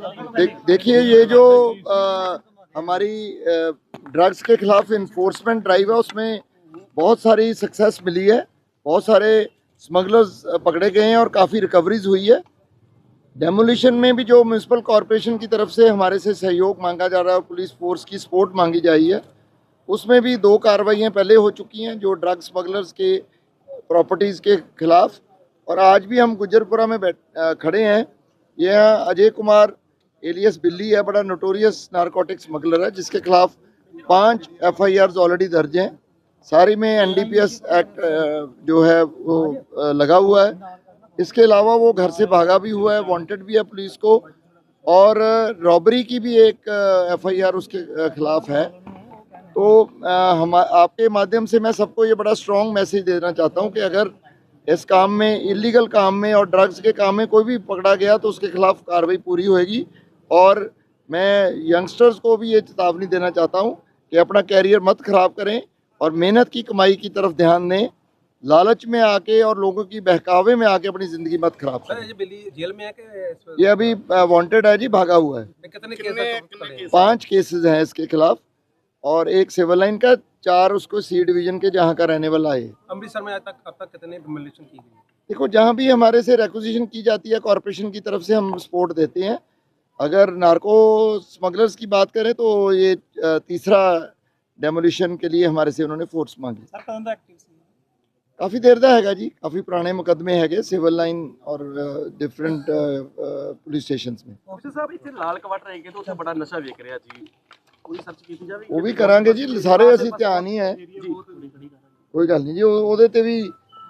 देखिए ये जो आ, हमारी ड्रग्स के खिलाफ इन्फोर्समेंट ड्राइव है उसमें बहुत सारी सक्सेस मिली है। बहुत सारे स्मगलर्स पकड़े गए हैं और काफ़ी रिकवरीज हुई है। डेमोलिशन में भी जो म्यूनसिपल कॉरपोरेशन की तरफ़ से हमारे से सहयोग मांगा जा रहा है और पुलिस फोर्स की सपोर्ट मांगी जा रही है उसमें भी दो कार्रवाइयाँ पहले हो चुकी हैं जो ड्रग स्मगलर्स के प्रॉपर्टीज़ के खिलाफ। और आज भी हम गुजरपुरा में बैठ खड़े हैं। यह अजय कुमार एलियस बिल्ली है, बड़ा नोटोरियस नारकोटिक स्मगलर है, जिसके खिलाफ पाँच एफ़ आई ऑलरेडी दर्ज हैं। सारी में एन डी एनडीपीएस एक्ट जो है, वो लगा हुआ है। इसके अलावा वो घर से भागा भी हुआ है वांटेड भी है पुलिस को, और रॉबरी की भी एक एफआईआर उसके खिलाफ है। तो हम, आपके माध्यम से मैं सबको ये बड़ा स्ट्रॉन्ग मैसेज देना चाहता हूँ कि अगर इस काम में इलीगल काम में और ड्रग्स के काम में कोई भी पकड़ा गया तो उसके खिलाफ कार्रवाई पूरी होएगी। और मैं यंगस्टर्स को भी ये चेतावनी देना चाहता हूँ कि अपना कैरियर मत खराब करें और मेहनत की कमाई की तरफ़ ध्यान दें लालच में आके और लोगों की बहकावे में आके अपनी ज़िंदगी मत खराब करें। ये जेल में है ये अभी वांटेड है जी भागा हुआ है। कितने? पाँच केसेस हैं इसके खिलाफ और एक सिविल लाइन का चार उसको सी डिवीज़न के जहाँ का रहने वाला है। अमृतसर में आज तक अब तक कितने की गई देखो जहाँ भी हमारे से रेक्विजिशन की जाती है कॉरपोरेशन की तरफ़ से हम सपोर्ट देते हैं। अगर नार्को स्मगलर्स की बात करें तो ये अ, तीसरा डेमोलिशन के लिए हमारे से उन्होंने फोर्स मांगी ਸਰ ਕਦੋਂ ਦਾ ਐਕਟਿਵ ਸੀ ਕਾਫੀ ਦੇਰ ਦਾ ਹੈਗਾ ਜੀ ਕਾਫੀ ਪੁਰਾਣੇ ਮੁਕੱਦਮੇ ਹੈਗੇ ਸਿਵਲ ਲਾਈਨ ਔਰ ਡਿਫਰੈਂਟ ਪੁਲਿਸ ਸਟੇਸ਼ਨਸ में ਅਫਸਰ ਸਾਹਿਬ ਇੱਥੇ ਲਾਲ ਕਵਾਟਰ ਹੈਗੇ ਤਾਂ ਉੱਥੇ ਬੜਾ ਨਸ਼ਾ ਵਿਕ ਰਿਹਾ ਜੀ ਕੋਈ ਸਰਚ ਕੀਤੀ ਜਾਵੇ ਉਹ ਵੀ ਕਰਾਂਗੇ ਜੀ ਸਾਰੇ ਅਸੀਂ ਧਿਆਨ ਹੀ ਹੈ ਕੋਈ ਗੱਲ ਨਹੀਂ ਜੀ ਉਹ- ਉਹਦੇ ਤੇ ਵੀ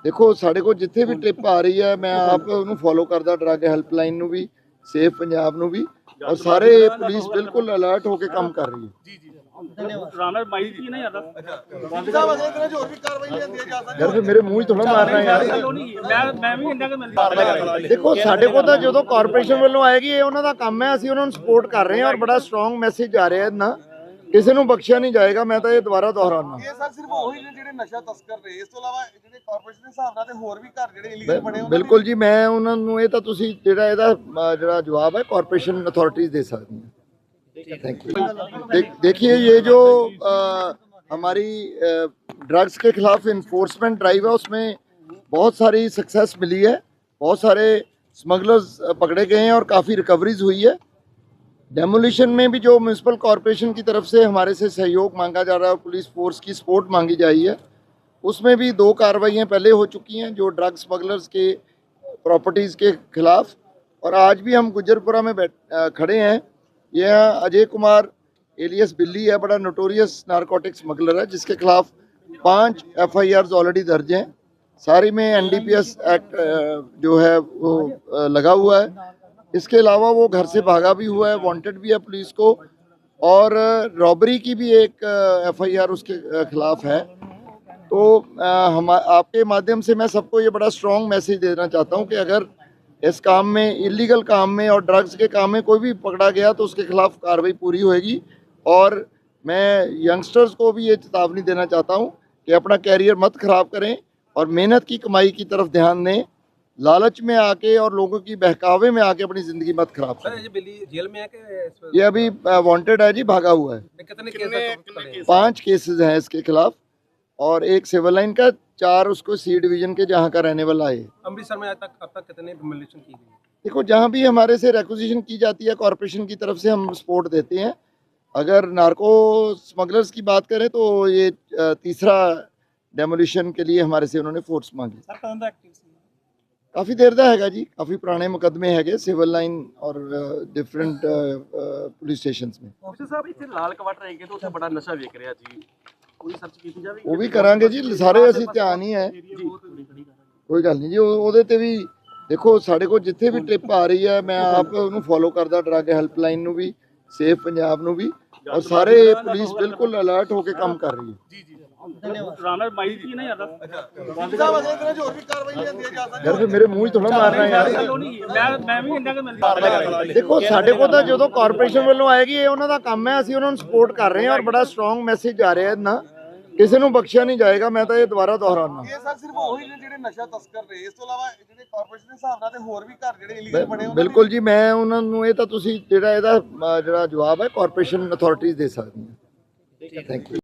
ਦੇਖੋ ਸਾਡੇ ਕੋਲ ਜਿੱਥੇ ਵੀ ਟ੍ਰਿਪ ਆ ਰਹੀ ਹੈ ਮੈਂ ਆਪ ਉਹਨੂੰ ਫੋਲੋ ਕਰਦਾ ਡਰੱਗ ਹੈਲਪਲਾਈਨ ਨੂੰ ਵੀ ਸੇਫ ਪੰਜਾਬ ਨੂੰ ਵੀ ਔਰ ਸਾਰੇ ਪੁਲਿਸ ਬਿਲਕੁਲ ਅਲਰਟ ਹੋ ਕੇ ਕੰਮ ਕਰ ਰਹੀ ਹੈ। ਰਾਣਾ ਮਾਈਕ ਕੀ ਨਹੀਂ ਆਦਾ ਯਾਰ ਫਿਰ ਮੇਰੇ ਮੂੰਹ 'ਚ ਥੋੜਾ ਮਾਰਨਾ ਯਾਰ। ਮੈਂ ਮੈਂ ਵੀ ਇੰਨਾ ਕਿ ਮਿਲਦੀ ਦੇਖੋ ਸਾਡੇ ਕੋਲ ਤਾਂ ਜਦੋਂ ਕਾਰਪੋਰੇਸ਼ਨ ਵੱਲੋਂ ਆਏਗੀ ਇਹ ਉਹਨਾਂ ਦਾ ਕੰਮ ਹੈ ਅਸੀਂ ਉਹਨਾਂ ਨੂੰ ਸਪੋਰਟ ਕਰ ਰਹੇ ਹਾਂ ਔਰ ਬੜਾ ਸਟਰੋਂਗ ਮੈਸੇਜ ਜਾ ਰਿਹਾ ਨਾ। ਕਿਸੇ ਨੂੰ ਬਖਸ਼ਿਆ ਨਹੀਂ ਜਾਏਗਾ ਮੈਂ ਤਾਂ ਇਹ ਦੁਬਾਰਾ ਦੁਹਰਾਉਣਾ ਇਹ ਸਰ ਸਿਰਫ ਉਹੀ ਨੇ ਜਿਹੜੇ ਨਸ਼ਾ ਤਸਕਰ ਨੇ ਇਸ ਤੋਂ ਇਲਾਵਾ ਜਿਹੜੇ ਕਾਰਪੋਰੇਸ਼ਨ ਦੇ ਹਿਸਾਬ ਨਾਲ ਤੇ ਹੋਰ ਵੀ ਘਰ ਜਿਹੜੇ ਇਲੀਗਲ ਬਣੇ ਉਹਨਾਂ ਬਿਲਕੁਲ ਜੀ ਮੈਂ ਉਹਨਾਂ ਨੂੰ ਇਹ ਤਾਂ ਤੁਸੀਂ ਜਿਹੜਾ ਇਹਦਾ ਜਿਹੜਾ ਜਵਾਬ ਹੈ ਕਾਰਪੋਰੇਸ਼ਨ ਅਥਾਰਟੀਜ਼ ਦੇ ਸਕਦੀਆਂ थैंक यू देखिए ये जो आ, हमारी ड्रग्स के खिलाफ इन्फोर्समेंट ड्राइव है उसमें बहुत सारी सक्सेस मिली है बहुत सारे स्मगलर्स पकड़े गए हैं और काफ़ी रिकवरीज हुई है डेमोलिशन में भी जो म्यूनसिपल कॉरपोरेशन की तरफ़ से हमारे से सहयोग मांगा जा रहा है पुलिस फोर्स की सपोर्ट मांगी जा रही है, उसमें भी दो कार्रवाइयाँ पहले हो चुकी हैं जो ड्रग स्मगलर्स के प्रॉपर्टीज़ के खिलाफ, और आज भी हम गुजरपुरा में खड़े हैं। यह अजय कुमार एलियस बिल्ली है, बड़ा नोटोरियस नारकोटिक स्मगलर है, जिसके खिलाफ पाँच एफ़ आई ऑलरेडी दर्ज हैं। सारी में एनडीपीएस एक्ट जो है वो लगा हुआ है। इसके अलावा वो घर से भागा भी हुआ है वांटेड भी है पुलिस को, और रॉबरी की भी एक एफ़ आई उसके खिलाफ है। तो हम, आपके माध्यम से मैं सबको ये बड़ा स्ट्रॉन्ग मैसेज देना चाहता हूँ कि अगर इस काम में इलीगल काम में और ड्रग्स के काम में कोई भी पकड़ा गया तो उसके खिलाफ कार्रवाई पूरी होएगी। और मैं यंगस्टर्स को भी ये चेतावनी देना चाहता हूँ कि अपना कैरियर मत खराब करें और मेहनत की कमाई की तरफ़ ध्यान दें। लालच में आके और लोगों की बहकावे में आके अपनी ज़िंदगी मत खराब करें। ये जेल में है ये अभी वांटेड है जी भागा हुआ है। कितने केस है पाँच केसेस हैं इसके खिलाफ और एक सिविल लाइन का चार उसको सी डिवीज़न के जहाँ का रहने वाला है। अमृतसर में आज तक अब तक कितने डिमोलिशन की गई देखो जहाँ भी हमारे से रेक्विजिशन की जाती है कॉरपोरेशन की तरफ़ से हम सपोर्ट देते हैं। अगर नार्को स्मगलर्स की बात करें तो ये तीसरा डेमोलिशन के लिए हमारे से उन्होंने फोर्स मांगी। ਕਾਫੀ ਦੇਰ ਦਾ ਹੈਗਾ ਜੀ ਕਾਫੀ ਪੁਰਾਣੇ ਮੁਕੱਦਮੇ ਹੈਗੇ ਸਿਵਲ ਲਾਈਨ ਔਰ ਡਿਫਰੈਂਟ ਪੁਲਿਸ ਸਟੇਸ਼ਨਸ में ਅਫਸਰ ਸਾਹਿਬ ਇੱਥੇ ਲਾਲ ਕਵਾਟਰ ਹੈਗੇ ਤਾਂ ਉੱਥੇ ਬੜਾ ਨਸ਼ਾ ਵਿਕ ਰਿਹਾ ਜੀ। ਕੋਈ ਸਰਚ ਕੀਤੀ ਜਾਵੇ? ਉਹ ਵੀ ਕਰਾਂਗੇ ਜੀ ਸਾਰੇ ਅਸੀਂ ਧਿਆਨ ਹੀ ਹੈ। ਕੋਈ ਗੱਲ ਨਹੀਂ ਜੀ ਉਹ- ਉਹਦੇ ਤੇ ਵੀ ਦੇਖੋ ਸਾਡੇ ਕੋਲ ਜਿੱਥੇ ਵੀ ਟ੍ਰਿਪ ਆ ਰਹੀ ਹੈ ਮੈਂ ਆਪ ਉਹਨੂੰ ਫੋਲੋ ਕਰਦਾ ਡਰੱਗ ਹੈਲਪਲਾਈਨ ਨੂੰ ਵੀ ਸੇਫ ਪੰਜਾਬ ਨੂੰ ਵੀ ਔਰ ਸਾਰੇ ਪੁਲਿਸ ਬਿਲਕੁਲ ਅਲਰਟ ਹੋ ਕੇ ਕੰਮ ਕਰ ਰਹੀ ਹੈ। ਰਾਣਾ ਮਾਈਕ ਕੀ ਨਹੀਂ ਆਦਾ ਸਾਹਿਬ ਅਗਲੇ ਦਿਨ ਹੋਰ ਵੀ ਕਾਰਵਾਈਆਂ ਦੀਆਂ ਜਾ ਸਕਦੀਆਂ ਯਾਰ ਫਿਰ ਮੇਰੇ ਮੂੰਹ 'ਚ ਥੋੜਾ ਮਾਰਨਾ ਯਾਰ। ਮੈਂ ਮੈਂ ਵੀ ਇੰਨਾ ਕਿ ਮਿਲਦੀ ਦੇਖੋ ਸਾਡੇ ਕੋਲ ਤਾਂ ਜਦੋਂ ਕਾਰਪੋਰੇਸ਼ਨ ਵੱਲੋਂ ਆਏਗੀ ਇਹ ਉਹਨਾਂ ਦਾ ਕੰਮ ਹੈ ਅਸੀਂ ਉਹਨਾਂ ਨੂੰ ਸਪੋਰਟ ਕਰ ਰਹੇ ਹਾਂ ਔਰ ਬੜਾ ਸਟਰੋਂਗ ਮੈਸੇਜ ਜਾ ਰਿਹਾ ਨਾ ਕਿਸੇ ਨੂੰ ਬਖਸ਼ਿਆ ਨਹੀਂ ਜਾਏਗਾ ਮੈਂ ਤਾਂ ਇਹ ਦੁਬਾਰਾ ਦੁਹਰਾਉਣਾ ਇਹ ਸਰ ਸਿਰਫ ਉਹੀ ਨੇ ਜਿਹੜੇ ਨਸ਼ਾ ਤਸਕਰ ਨੇ। ਇਸ ਤੋਂ ਇਲਾਵਾ ਜਿਹੜੇ ਕਾਰਪੋਰੇਸ਼ਨ ਦੇ ਹਿਸਾਬ ਨਾਲ ਤੇ ਹੋਰ ਵੀ ਘਰ ਜਿਹੜੇ ਇਲੀਗਲ ਬਣੇ ਉਹਨਾਂ ਦੀ- ਬਿਲਕੁਲ ਜੀ ਮੈਂ ਉਹਨਾਂ ਨੂੰ ਇਹ ਤਾਂ ਤੁਸੀਂ ਜਿਹੜਾ ਇਹਦਾ ਅ, ਜਿਹੜਾ ਜਵਾਬ ਹੈ ਕਾਰਪੋਰੇਸ਼ਨ ਅਥਾਰਟੀਜ਼ ਦੇ ਸਕਦੀਆਂ ਥੈਂਕ ਯੂ